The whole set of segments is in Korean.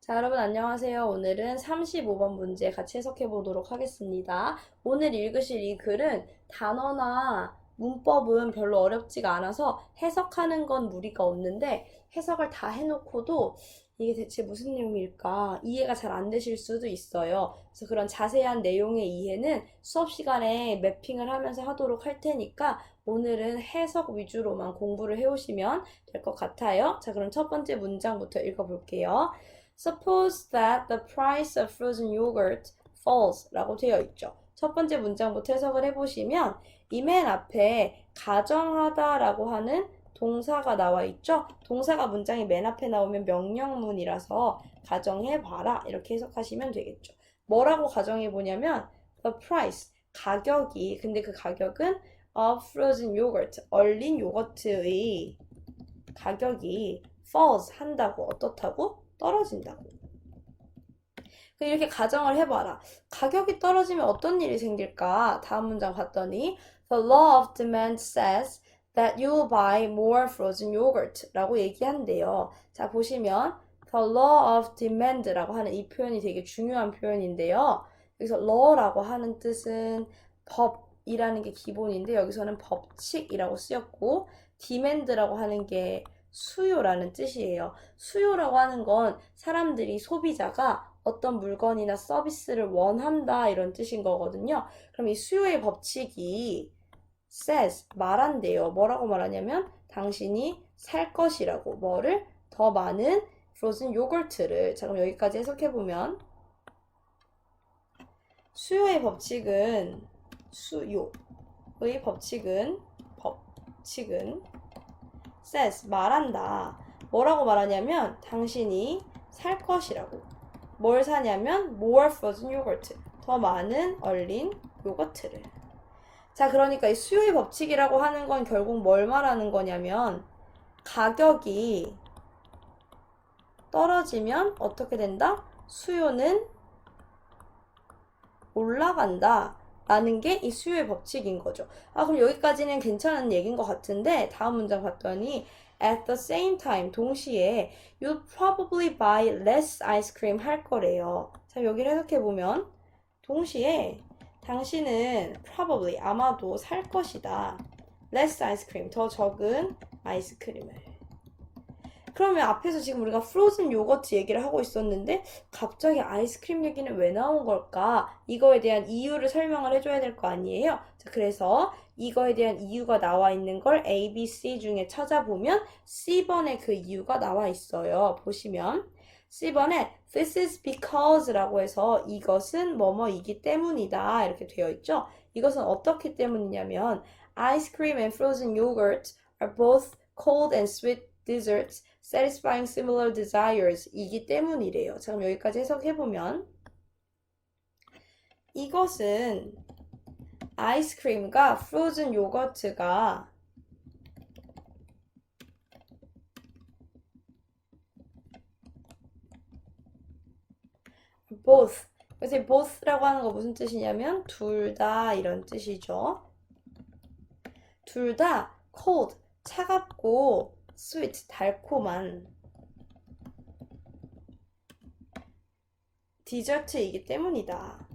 자, 여러분 안녕하세요. 오늘은 35번 문제 같이 해석해 보도록 하겠습니다. 오늘 읽으실 이 글은 단어나 문법은 별로 어렵지가 않아서 해석하는 건 무리가 없는데 해석을 다 해놓고도 이게 대체 무슨 내용일까 이해가 잘 안 되실 수도 있어요. 그래서 그런 자세한 내용의 이해는 수업 시간에 매핑을 하면서 하도록 할 테니까 오늘은 해석 위주로만 공부를 해오시면 될 것 같아요. 자, 그럼 첫 번째 문장부터 읽어볼게요. Suppose that the price of frozen yogurt falls 라고 되어 있죠. 첫 번째 문장부터 해석을 해보시면 이 맨 앞에 가정하다 라고 하는 동사가 나와 있죠. 동사가 문장이 맨 앞에 나오면 명령문이라서 가정해봐라 이렇게 해석하시면 되겠죠. 뭐라고 가정해보냐면 the price 가격이 근데 그 가격은 of frozen yogurt 얼린 요거트의 가격이 falls 한다고 어떻다고? 떨어진다고. 그 이렇게 가정을 해봐라. 가격이 떨어지면 어떤 일이 생길까? 다음 문장 봤더니 The law of demand says that you will buy more frozen yogurt 라고 얘기한대요. 자, 보시면 The law of demand라고 하는 이 표현이 되게 중요한 표현인데요. 여기서 law라고 하는 뜻은 법이라는 게 기본인데 여기서는 법칙이라고 쓰였고 demand라고 하는 게 수요라는 뜻이에요. 수요라고 하는 건 사람들이 소비자가 어떤 물건이나 서비스를 원한다 이런 뜻인 거거든요. 그럼 이 수요의 법칙이 says 말한대요. 뭐라고 말하냐면 당신이 살 것이라고 뭐를 더 많은 프로즌 요거트를 자 그럼 여기까지 해석해 보면 수요의 법칙은 수요의 법칙은 법칙은 says 말한다. 뭐라고 말하냐면 당신이 살 것이라고. 뭘 사냐면 more frozen yogurt. 더 많은 얼린 요거트를. 자, 그러니까 이 수요의 법칙이라고 하는 건 결국 뭘 말하는 거냐면 가격이 떨어지면 어떻게 된다? 수요는 올라간다. 라는 게 이 수요의 법칙인 거죠. 아, 그럼 여기까지는 괜찮은 얘기인 것 같은데, 다음 문장 봤더니, at the same time, 동시에, you'll probably buy less ice cream 할 거래요. 자, 여기를 해석해보면, 동시에, 당신은 probably, 아마도 살 것이다. less ice cream, 더 적은 아이스크림을. 그러면 앞에서 지금 우리가 프로즌 요거트 얘기를 하고 있었는데 갑자기 아이스크림 얘기는 왜 나온 걸까? 이거에 대한 이유를 설명을 해줘야 될 거 아니에요? 자, 그래서 이거에 대한 이유가 나와 있는 걸 A, B, C 중에 찾아보면 C번에 그 이유가 나와 있어요. 보시면 C번에 This is because라고 해서 이것은 뭐뭐이기 때문이다 이렇게 되어 있죠. 이것은 어떻기 때문이냐면 cream and frozen yogurt are both cold and sweet desserts satisfying similar desires 이기 때문이래요. 자, 그럼 여기까지 해석해보면 이것은 아이스크림과 프로즌 요거트가 both 그래서 both라고 하는 거 무슨 뜻이냐면 둘 다 이런 뜻이죠. 둘 다 cold 차갑고 sweet, 달콤한 디저트이기 때문이다.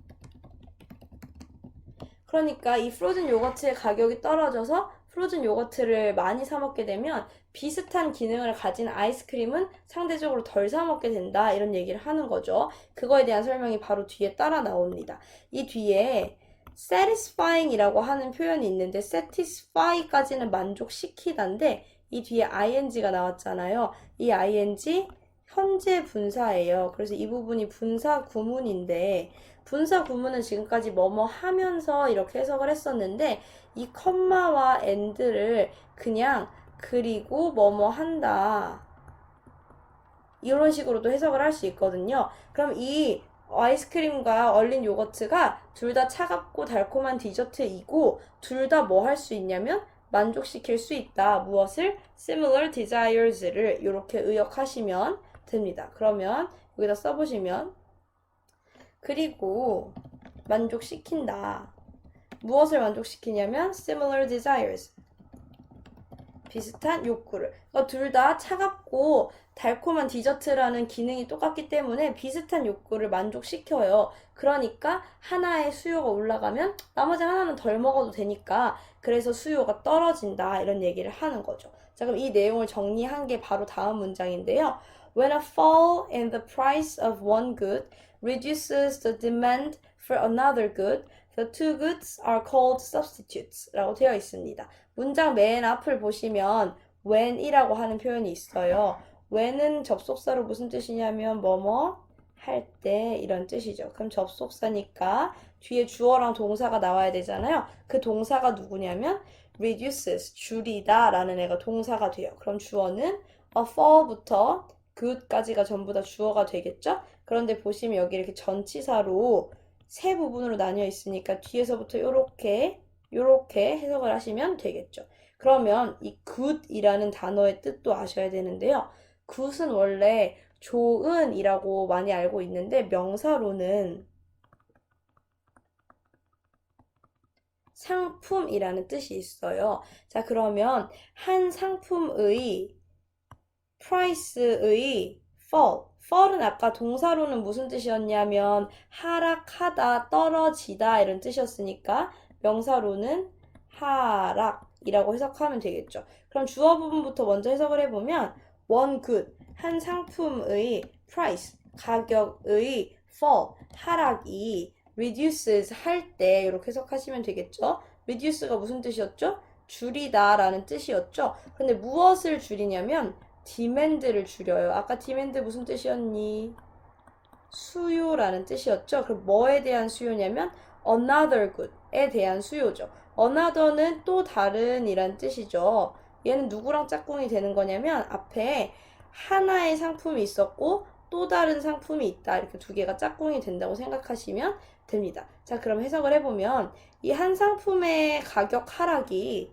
그러니까 이 프로즌 요거트의 가격이 떨어져서 프로즌 요거트를 많이 사 먹게 되면 비슷한 기능을 가진 아이스크림은 상대적으로 덜 사 먹게 된다. 이런 얘기를 하는 거죠. 그거에 대한 설명이 바로 뒤에 따라 나옵니다. 이 뒤에 satisfying이라고 하는 표현이 있는데 satisfy까지는 만족시키다인데 이 뒤에 ing가 나왔잖아요. 이 ing 현재 분사예요. 그래서 이 부분이 분사 구문인데 분사 구문은 지금까지 뭐뭐 하면서 이렇게 해석을 했었는데 이 컴마와 end를 그냥 그리고 뭐뭐 한다. 이런 식으로도 해석을 할 수 있거든요. 그럼 이 아이스크림과 얼린 요거트가 둘 다 차갑고 달콤한 디저트이고 둘 다 뭐 할 수 있냐면 만족시킬 수 있다. 무엇을? similar desires를 이렇게 의역하시면 됩니다. 그러면 여기다 써보시면 그리고 만족시킨다. 무엇을 만족시키냐면 similar desires 비슷한 욕구를. 그러니까 둘다 차갑고 달콤한 디저트라는 기능이 똑같기 때문에 비슷한 욕구를 만족시켜요. 그러니까 하나의 수요가 올라가면 나머지 하나는 덜 먹어도 되니까 그래서 수요가 떨어진다 이런 얘기를 하는 거죠. 자, 그럼 이 내용을 정리한 게 바로 다음 문장인데요. When a fall in the price of one good reduces the demand for another good, the two goods are called substitutes 라고 되어 있습니다. 문장 맨 앞을 보시면 when이라고 하는 표현이 있어요. when은 접속사로 무슨 뜻이냐면 뭐뭐 할 때 이런 뜻이죠. 그럼 접속사니까 뒤에 주어랑 동사가 나와야 되잖아요. 그 동사가 누구냐면 reduces 줄이다 라는 애가 동사가 돼요. 그럼 주어는 a fall부터 good까지가 전부 다 주어가 되겠죠? 그런데 보시면 여기 이렇게 전치사로 세 부분으로 나뉘어 있으니까 뒤에서부터 요렇게 요렇게 해석을 하시면 되겠죠. 그러면 이 good이라는 단어의 뜻도 아셔야 되는데요. good은 원래 좋은이라고 많이 알고 있는데 명사로는 상품이라는 뜻이 있어요. 자, 그러면 한 상품의 price의 fall. fall은 아까 동사로는 무슨 뜻이었냐면 하락하다, 떨어지다 이런 뜻이었으니까 명사로는 하락이라고 해석하면 되겠죠. 그럼 주어 부분부터 먼저 해석을 해보면 one good, 한 상품의 price, 가격의 fall, 하락이 reduces 할 때 이렇게 해석하시면 되겠죠. reduce가 무슨 뜻이었죠? 줄이다 라는 뜻이었죠. 근데 무엇을 줄이냐면 demand를 줄여요. 아까 demand 무슨 뜻이었니? 수요라는 뜻이었죠. 그럼 뭐에 대한 수요냐면 another good에 대한 수요죠. another는 또 다른 이란 뜻이죠. 얘는 누구랑 짝꿍이 되는 거냐면 앞에 하나의 상품이 있었고 또 다른 상품이 있다. 이렇게 두 개가 짝꿍이 된다고 생각하시면 됩니다. 자, 그럼 해석을 해보면 이 한 상품의 가격 하락이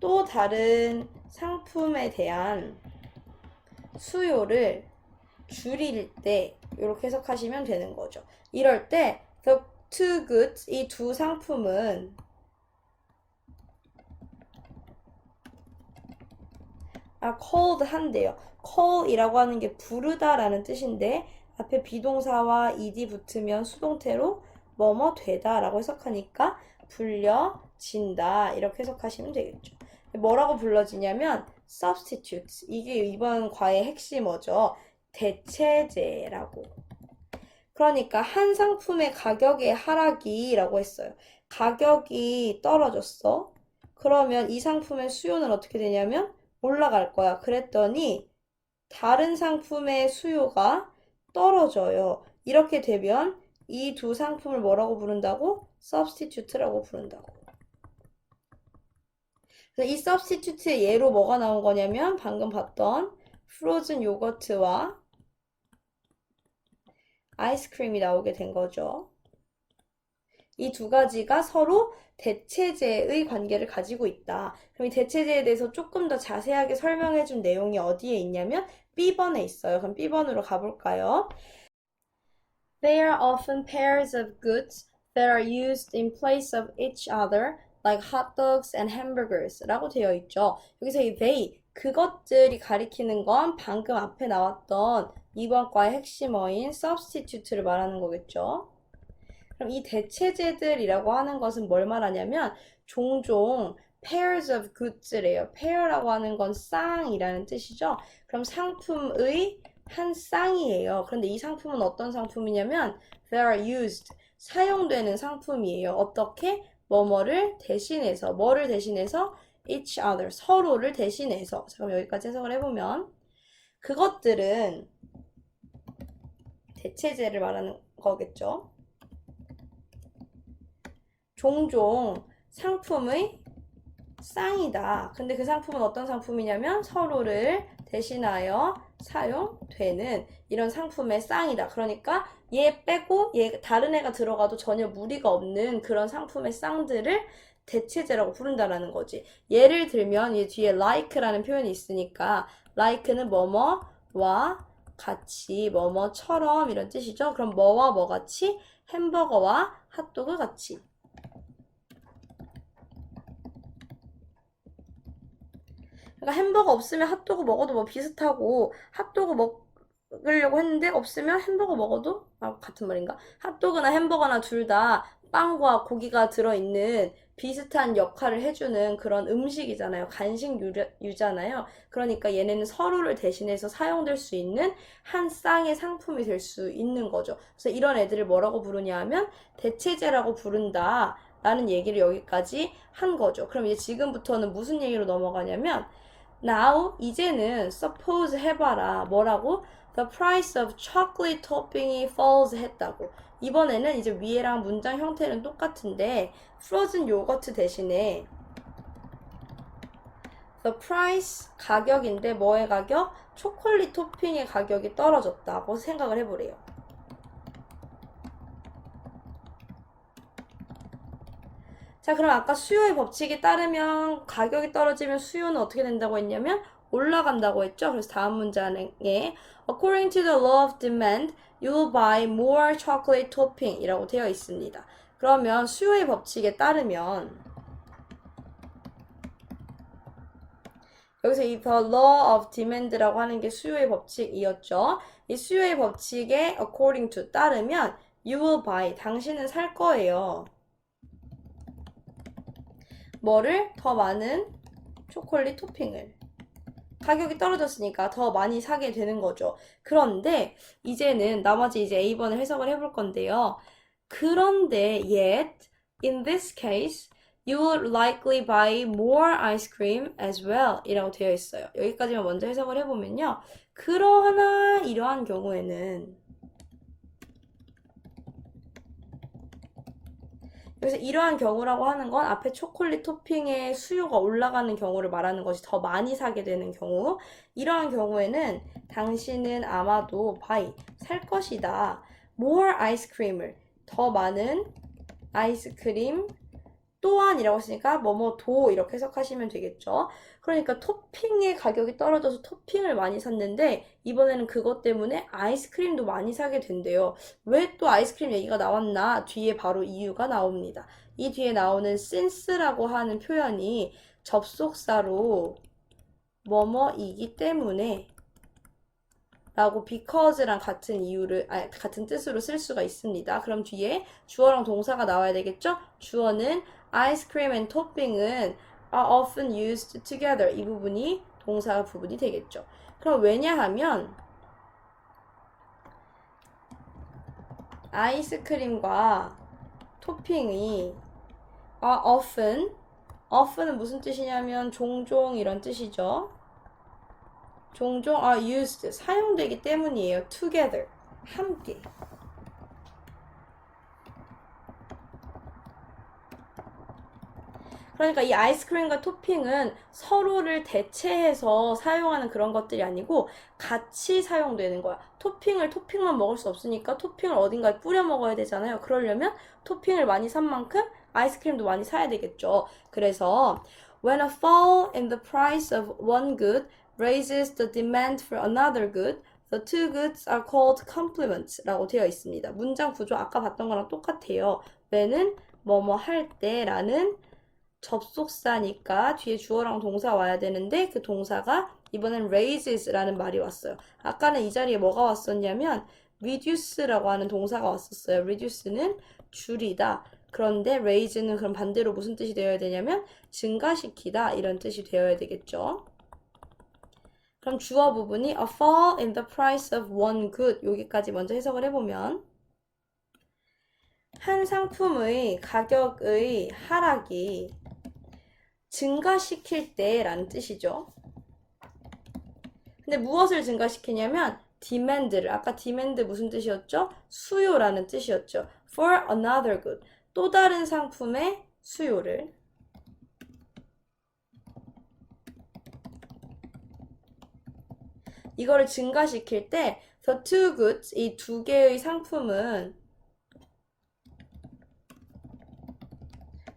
또 다른 상품에 대한 수요를 줄일 때 이렇게 해석하시면 되는 거죠. 이럴 때 the two goods 이 두 상품은 아 called 한대요. call이라고 하는 게 부르다라는 뜻인데 앞에 비동사와 ed 붙으면 수동태로 뭐뭐 되다라고 해석하니까 불려진다 이렇게 해석하시면 되겠죠. 뭐라고 불러지냐면 substitutes 이게 이번 과의 핵심어죠. 대체제라고. 그러니까 한 상품의 가격의 하락이라고 했어요. 가격이 떨어졌어. 그러면 이 상품의 수요는 어떻게 되냐면 올라갈 거야. 그랬더니 다른 상품의 수요가 떨어져요. 이렇게 되면 이 두 상품을 뭐라고 부른다고? substitute라고 부른다고. 그래서 이 substitute의 예로 뭐가 나온 거냐면 방금 봤던 프로즌 요거트와 아이스크림이 나오게 된 거죠. 이 두 가지가 서로 대체제의 관계를 가지고 있다. 그럼 이 대체제에 대해서 조금 더 자세하게 설명해 준 내용이 어디에 있냐면 B번에 있어요. 그럼 B번으로 가볼까요? They are often pairs of goods that are used in place of each other, like hot dogs and hamburgers 라고 되어 있죠. 여기서 이 they, 그것들이 가리키는 건 방금 앞에 나왔던 이번 과의 핵심어인 substitute를 말하는 거겠죠. 그럼 이 대체제들이라고 하는 것은 뭘 말하냐면 종종 pairs of goods래요. pair라고 하는 건 쌍이라는 뜻이죠. 그럼 상품의 한 쌍이에요. 그런데 이 상품은 어떤 상품이냐면 they are used 사용되는 상품이에요. 어떻게? 뭐뭐를 대신해서 뭐를 대신해서 each other 서로를 대신해서 자, 그럼 여기까지 해석을 해보면 그것들은 대체제를 말하는 거겠죠. 종종 상품의 쌍이다. 근데 그 상품은 어떤 상품이냐면 서로를 대신하여 사용되는 이런 상품의 쌍이다. 그러니까 얘 빼고 얘 다른 애가 들어가도 전혀 무리가 없는 그런 상품의 쌍들을 대체제라고 부른다라는 거지. 예를 들면 얘 뒤에 like라는 표현이 있으니까 like는 뭐뭐와 같이 뭐뭐처럼 이런 뜻이죠. 그럼 뭐와 뭐 같이 햄버거와 핫도그 같이. 그러니까 햄버거 없으면 핫도그 먹어도 뭐 비슷하고 핫도그 먹으려고 했는데 없으면 햄버거 먹어도 아, 같은 말인가? 핫도그나 햄버거나 둘 다 빵과 고기가 들어있는 비슷한 역할을 해주는 그런 음식이잖아요. 간식 유잖아요. 그러니까 얘네는 서로를 대신해서 사용될 수 있는 한 쌍의 상품이 될 수 있는 거죠. 그래서 이런 애들을 뭐라고 부르냐 하면 대체제라고 부른다. 라는 얘기를 여기까지 한 거죠. 그럼 이제 지금부터는 무슨 얘기로 넘어가냐면 now 이제는 suppose 해봐라. 뭐라고? The price of chocolate topping이 falls 했다고. 이번에는 이제 위에랑 문장 형태는 똑같은데 frozen 요거트 대신에 the price 가격인데 뭐의 가격? 초콜릿 토핑의 가격이 떨어졌다고 생각을 해보래요. 자, 그럼 아까 수요의 법칙에 따르면 가격이 떨어지면 수요는 어떻게 된다고 했냐면 올라간다고 했죠. 그래서 다음 문장에 According to the law of demand, you will buy more chocolate topping 이라고 되어 있습니다. 그러면 수요의 법칙에 따르면 여기서 이 the law of demand라고 하는 게 수요의 법칙이었죠. 이 수요의 법칙에 according to 따르면 you will buy 당신은 살 거예요. 뭐를 더 많은 초콜릿 토핑을 가격이 떨어졌으니까 더 많이 사게 되는 거죠. 그런데 이제는 나머지 이제 A번을 해석을 해볼 건데요. 그런데 yet in this case you will likely buy more ice cream as well 이라고 되어 있어요. 여기까지만 먼저 해석을 해보면요. 그러나 이러한 경우에는 그래서 이러한 경우라고 하는 건 앞에 초콜릿 토핑의 수요가 올라가는 경우를 말하는 것이 더 많이 사게 되는 경우. 이러한 경우에는 당신은 아마도 buy, 살 것이다. more 아이스크림을, 더 많은 아이스크림 또한이라고 했으니까 뭐뭐 도 이렇게 해석하시면 되겠죠. 그러니까 토핑의 가격이 떨어져서 토핑을 많이 샀는데 이번에는 그것 때문에 아이스크림도 많이 사게 된대요. 왜 또 아이스크림 얘기가 나왔나? 뒤에 바로 이유가 나옵니다. 이 뒤에 나오는 since라고 하는 표현이 접속사로 뭐뭐이기 때문에 라고 because랑 같은 이유를 아 같은 뜻으로 쓸 수가 있습니다. 그럼 뒤에 주어랑 동사가 나와야 되겠죠? 주어는 ice cream and topping은 are often used together. 이 부분이 동사 부분이 되겠죠. 그럼 왜냐하면 아이스크림과 토핑이 are often often은 무슨 뜻이냐면 종종 이런 뜻이죠. 종종 are used 사용되기 때문이에요. together 함께. 그러니까 이 아이스크림과 토핑은 서로를 대체해서 사용하는 그런 것들이 아니고 같이 사용되는 거야. 토핑을 토핑만 먹을 수 없으니까 토핑을 어딘가에 뿌려 먹어야 되잖아요. 그러려면 토핑을 많이 산 만큼 아이스크림도 많이 사야 되겠죠. 그래서 when a fall in the price of one good raises the demand for another good, the two goods are called complements 라고 되어 있습니다. 문장 구조 아까 봤던 거랑 똑같아요. when은 뭐뭐 할 때 라는 접속사니까 뒤에 주어랑 동사 와야 되는데 그 동사가 이번엔 raises라는 말이 왔어요. 아까는 이 자리에 뭐가 왔었냐면 reduce라고 하는 동사가 왔었어요. reduce는 줄이다. 그런데 raise는 그럼 반대로 무슨 뜻이 되어야 되냐면 증가시키다 이런 뜻이 되어야 되겠죠. 그럼 주어 부분이 a fall in the price of one good 여기까지 먼저 해석을 해보면 한 상품의 가격의 하락이 증가시킬 때라는 뜻이죠. 근데 무엇을 증가시키냐면 demand를 아까 demand 무슨 뜻이었죠? 수요라는 뜻이었죠. for another good 또 다른 상품의 수요를 이거를 증가시킬 때 the two goods 이 두 개의 상품은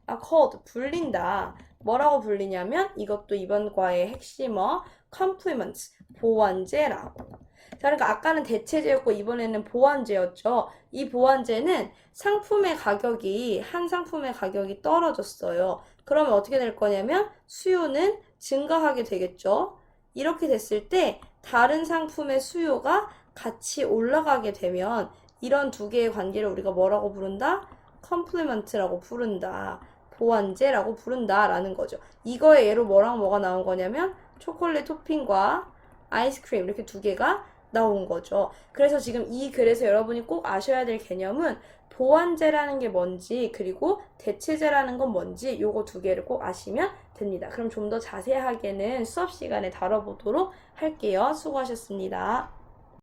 아 called 불린다. 뭐라고 불리냐면 이것도 이번 과의 핵심어 complements 보완제라고. 자, 그러니까 아까는 대체제였고 이번에는 보완제였죠. 이 보완제는 상품의 가격이 한 상품의 가격이 떨어졌어요. 그러면 어떻게 될 거냐면 수요는 증가하게 되겠죠. 이렇게 됐을 때 다른 상품의 수요가 같이 올라가게 되면 이런 두 개의 관계를 우리가 뭐라고 부른다? 컴플리먼트라고 부른다. 보완제라고 부른다라는 거죠. 이거의 예로 뭐랑 뭐가 나온 거냐면 초콜릿 토핑과 아이스크림 이렇게 두 개가 나온 거죠. 그래서 지금 이 글에서 여러분이 꼭 아셔야 될 개념은 보완제라는 게 뭔지 그리고 대체제라는 건 뭔지 요거 두 개를 꼭 아시면 됩니다. 그럼 좀 더 자세하게는 수업 시간에 다뤄보도록 할게요. 수고하셨습니다.